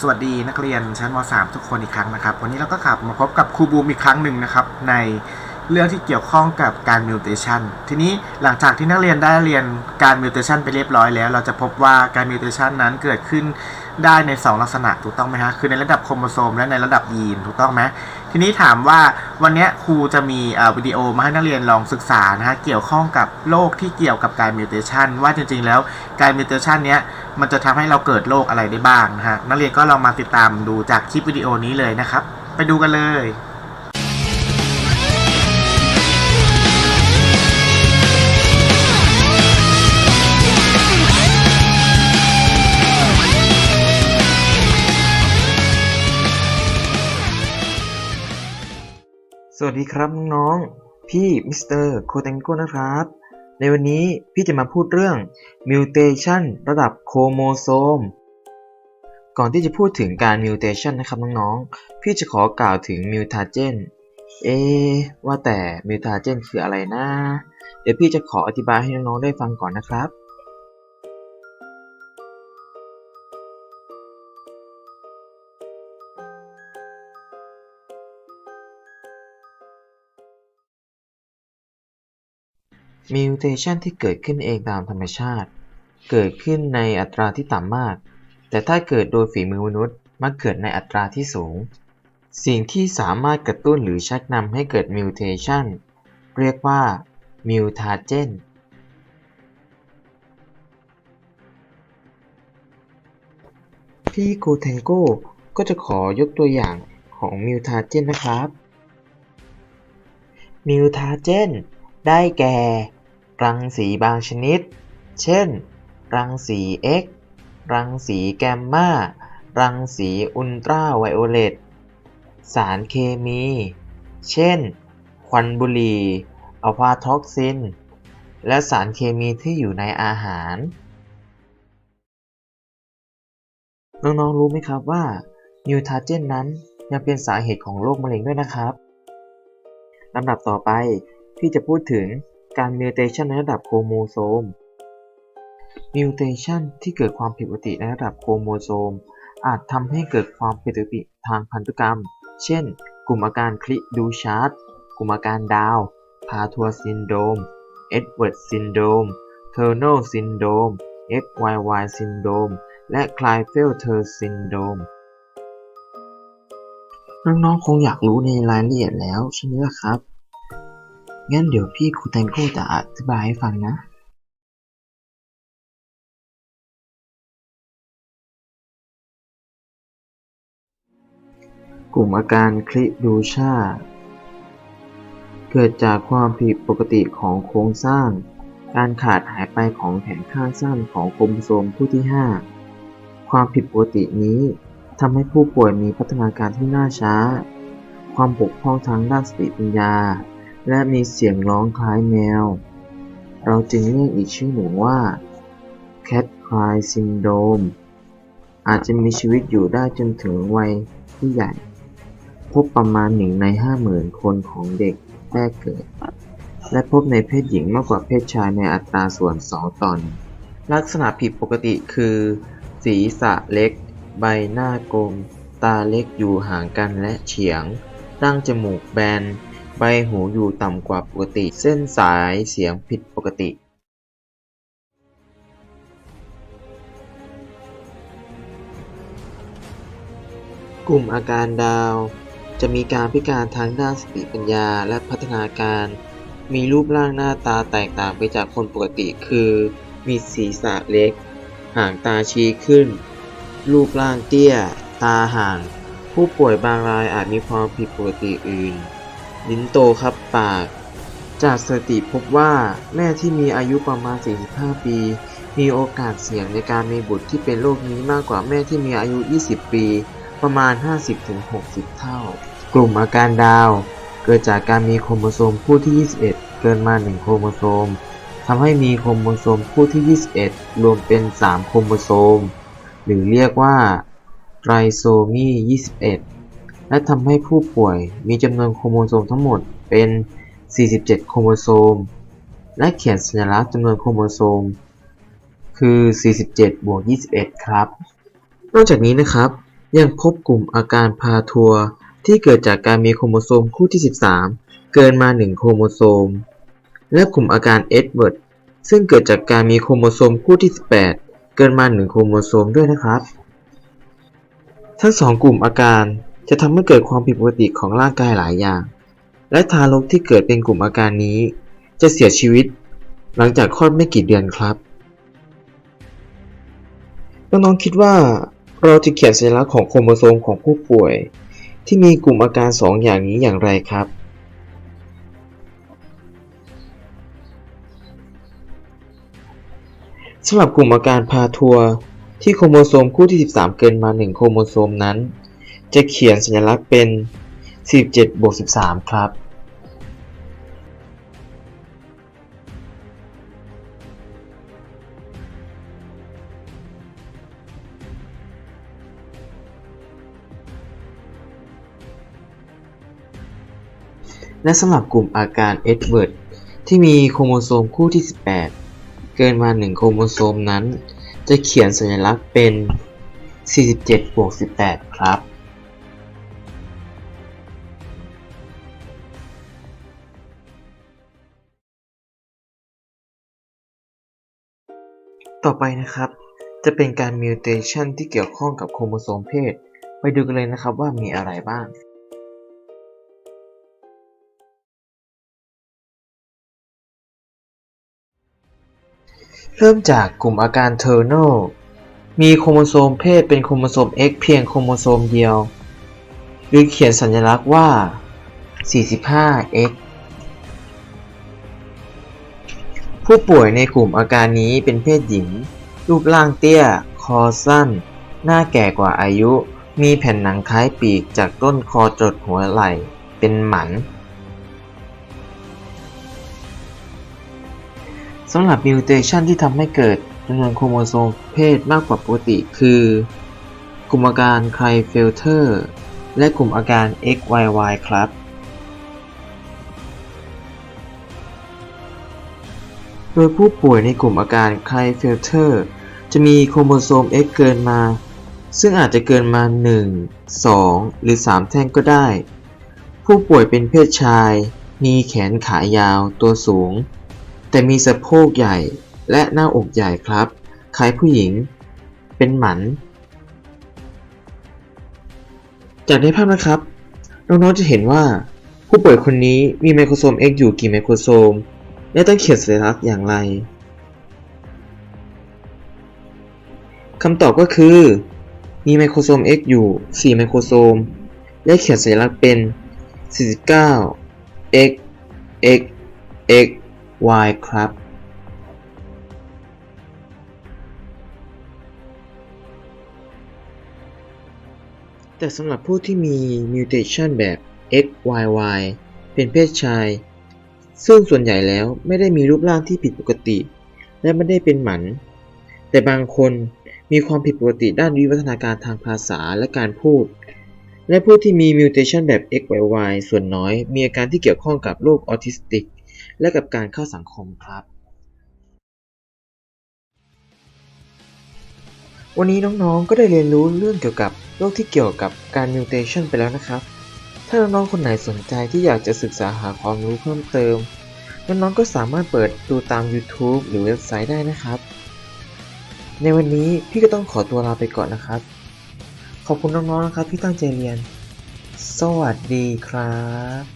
สวัสดีนักเรียนชั้นม .3 ทุกคนอีกครั้งนะครับ วันนี้เราก็กลับมาพบกับครูบูมอีกครั้งหนึ่งนะครับ ในเรื่องที่เกี่ยวข้องกับการมิวเทชันทีนี้หลังจากที่นักเรียนได้เรียนการมิวเทชันไปเรียบร้อยแล้ว เราจะพบว่าการมิวเทชันนั้นเกิดขึ้น ได้ใน 2 ลักษณะถูกต้องไหมฮะคือในระดับโครโมโซมและในระดับยีนถูกต้องไหมทีนี้ถามว่าวันนี้ครูจะมีวิดีโอมาให้นักเรียนลองศึกษานะฮะเกี่ยวข้องกับโรคที่เกี่ยวกับการมิวเทชันว่าจริงๆแล้วการมิวเทชันเนี้ยมันจะทำให้เราเกิดโรคอะไรได้บ้างนะฮะนักเรียนก็ลองมาติดตามดูจากคลิปวิดีโอนี้เลยนะครับ ไปดูกันเลย สวัสดีครับน้องๆพี่มิสเตอร์โคเตงโกนะครับ ในวันนี้พี่จะมาพูดเรื่อง mutation ระดับโครโมโซม ก่อนที่จะพูดถึงการ mutation นะครับน้องๆ พี่จะขอกล่าวถึง mutagen เอ ว่าแต่ mutagen คืออะไรนะ เดี๋ยวพี่จะขออธิบายให้น้องๆได้ฟังก่อนนะครับ mutation ที่เกิดขึ้นเองตามธรรมชาติ เกิดขึ้นในอัตราที่ต่ำมาก แต่ถ้าเกิดโดยฝีมือมนุษย์มักเกิดในอัตราที่สูง สิ่งที่สามารถกระตุ้นหรือชักนำให้เกิด mutation เรียกว่า mutagen พี่โกเทงโกก็จะขอยกตัวอย่างของ mutagen นนะครับ mutagen ได้แก่ รังสีบางชนิด เช่น รังสี X รังสีแกมมารังสีอุลตราไวโอเลต สารเคมี เช่น ควันบุหรี่อัลฟาท็อกซิน และสารเคมีที่อยู่ในอาหาร น้องๆ รู้ไหมครับว่ามิวทาเจนนั้นยังเป็นสาเหตุของโรคมะเร็งด้วยนะครับ ลำดับต่อไปพี่จะพูดถึง การมิวเทชันในระดับโครโมโซม มิวเทชันที่เกิดความผิดปกติในระดับโครโมโซม อาจทำให้เกิดความผิดปกติทางพันธุกรรม เช่น กลุ่มอาการคลิดูชาร์ตกลุ่มอาการดาว พาทัวซินโดม เอ็ดเวิร์ดซินโดม เทอร์โนซินโดม XYY ซินโดม และคลายเฟลเทอร์ซินโดมน้องๆคงอยากรู้ในรายละเอียดแล้วใช่ไหมล่ะครับ งั้นเดี๋ยวพี่ครูแตงโก้จะอธิบายให้ฟังนะกลุ่มอาการคลิดูชา เกิดจากความผิดปกติของโครงสร้าง การขาดหายไปของแขนข้างสั้นของโครโมโซมคู่ที่ 5 ความผิดปกตินี้ทำให้ผู้ป่วยมีพัฒนาการที่ล่าช้า ความบกพร่องทางด้านสติปัญญา และมีเสียงร้องคล้ายแมว เราจึงเรียกอีกชื่อหนึ่งว่า Cat Cry Syndrome อาจจะมีชีวิตอยู่ได้จนถึงวัยที่ใหญ่ พบประมาณหนึ่งในห้าหมื่นคนของเด็กแรกเกิด และพบในเพศหญิงมากกว่าเพศชายในอัตราส่วน2ตอนึ่งลักษณะผิดปกติคือ ศีรษะเล็ก ใบหน้ากลม ตาเล็กอยู่ห่างกันและเฉียงดั้งจมูกแบน ใบหูอยู่ต่ำกว่าปกติ เส้นสายเสียงผิดปกติกลุ่มอาการดาว จะมีการพิการทางด้านสติปัญญาและพัฒนาการ มีรูปร่างหน้าตาแตกต่างไปจากคนปกติคือ มีศีรษะเล็ก ห่างตาชี้ขึ้น รูปร่างเตี้ย ตาห่าง ผู้ป่วยบางรายอาจมีความผิดปกติอื่น ลิ้นโตครับปาก จากสติพบว่าแม่ที่มีอายุประมาณ 45 ปี มีโอกาสเสี่ยงในการมีบุตรที่เป็นโรคนี้มากกว่าแม่ที่มีอายุ 20 ปี ประมาณ 50-60 เท่า กลุ่มอาการดาวเกิดจากการมีโครโมโซมคู่ที่ 21 เกินมา 1 โครโมโซมทำให้มีโครโมโซมคู่ที่ 21 รวมเป็น 3 โครโมโซม หรือเรียกว่าไตรโซมี 21 และทำให้ผู้ป่วยมีจำนวนโครโมโซมทั้งหมดเป็น 47 โครโมโซม และเขียนสัญลักษณ์จำนวนโครโมโซม คือ 47 บวก 21 ครับ นอกจากนี้นะครับ ยังพบกลุ่มอาการพาทัวร์ที่เกิดจากการมีโครโมโซมคู่ที่ 13 เกินมา 1 โครโมโซม และกลุ่มอาการเอ็ดเวิร์ดซึ่งเกิดจากการมีโครโมโซมคู่ที่ 18 เกินมา 1 โครโมโซมด้วยนะครับ ทั้งสองกลุ่มอาการ จะทำให้เกิดความผิดปกติของร่างกายหลายอย่าง และทารกที่เกิดเป็นกลุ่มอาการนี้ จะเสียชีวิต หลังจากคลอดไม่กี่เดือนครับน้องๆคิดว่าเราจะเขียนสัญลักษณ์ของโครโมโซมของผู้ป่วย ที่มีกลุ่มอาการสองอย่างนี้อย่างไรครับสำหรับกลุ่มอาการพาทัวร์ที่โครโมโซมคู่ที่ 13 เกินมา 1 โครโมโซมนั้น จะเขียนสัญลักษณ์เป็น 47บวก13 ครับ และสำหรับกลุ่มอาการเอ็ดเวิร์ดที่มีโครโมโซมคู่ที่ 18 เกินมา1โครโมโซมนั้น จะเขียนสัญลักษณ์เป็น 47บวก18 ครับ ต่อไปนะครับ จะเป็นการมิวเทชันที่เกี่ยวข้องกับโครโมโซมเพศ ไปดูกันเลยนะครับว่ามีอะไรบ้างเริ่มจากกลุ่มอาการเทอร์โนมีโครโมโซมเพศเป็นโครโมโซม X เพียงโครโมโซมเดียว หรือเขียนสัญลักษณ์ว่า 45X ผู้ป่วยในกลุ่มอาการนี้เป็นเพศหญิง รูปร่างเตี้ย คอสั้น หน้าแก่กว่าอายุ มีแผ่นหนังคล้ายปีกจากต้นคอจดหัวไหล่ เป็นหมันสำหรับมิวเทชันที่ทำให้เกิดจำนวนโครโมโซมเพศมากกว่าปกติ คือ กลุ่มอาการไคลเฟลเตอร์ และกลุ่มอาการ XYY ครับ โดยผู้ป่วยในกลุ่มอาการไคลเฟลเตอร์จะมีโครโมโซม X เกินมา ซึ่งอาจจะเกินมา 1 2 หรือ 3 แท่งก็ได้ ผู้ป่วยเป็นเพศชาย มีแขนขายาวตัวสูง แต่มีสะโพกใหญ่และหน้าอกใหญ่ครับ คล้ายผู้หญิง เป็นหมัน จากในภาพนะครับ น้องๆจะเห็นว่าผู้ป่วยคนนี้มีไมโครโซม X อยู่กี่ไมโครโซม และต้องเขียนสัญลักษณ์อย่างไรคำตอบก็คือ มีไมโครโซม X อยู่ 4 ไมโครโซม และเขียนสัญลักษณ์เป็น 49 X X X Y ครับแต่สำหรับผู้ที่มีมิวเทชันแบบ XYY เป็นเพศชาย ซึ่งส่วนใหญ่แล้วไม่ได้มีรูปร่างที่ผิดปกติ และไม่ได้เป็นหมัน แต่บางคนมีความผิดปกติด้านวิวัฒนาการทางภาษาและการพูด และผู้ที่มีมิวเทชันแบบ XYY ส่วนน้อย มีอาการที่เกี่ยวข้องกับโรคออทิสติก และกับการเข้าสังคมครับ วันนี้น้องๆก็ได้เรียนรู้เรื่องเกี่ยวกับโรคที่เกี่ยวกับการมิวเทชันไปแล้วนะครับ ถ้าน้องๆคนไหนสนใจที่อยากจะศึกษาหาความรู้เพิ่มเติม น้องๆก็สามารถเปิดดูตาม YouTube หรือเว็บไซต์ได้นะครับ ในวันนี้พี่ก็ต้องขอตัวลาไปก่อนนะครับ ขอบคุณน้องๆนะครับที่ตั้งใจเรียน สวัสดีครับ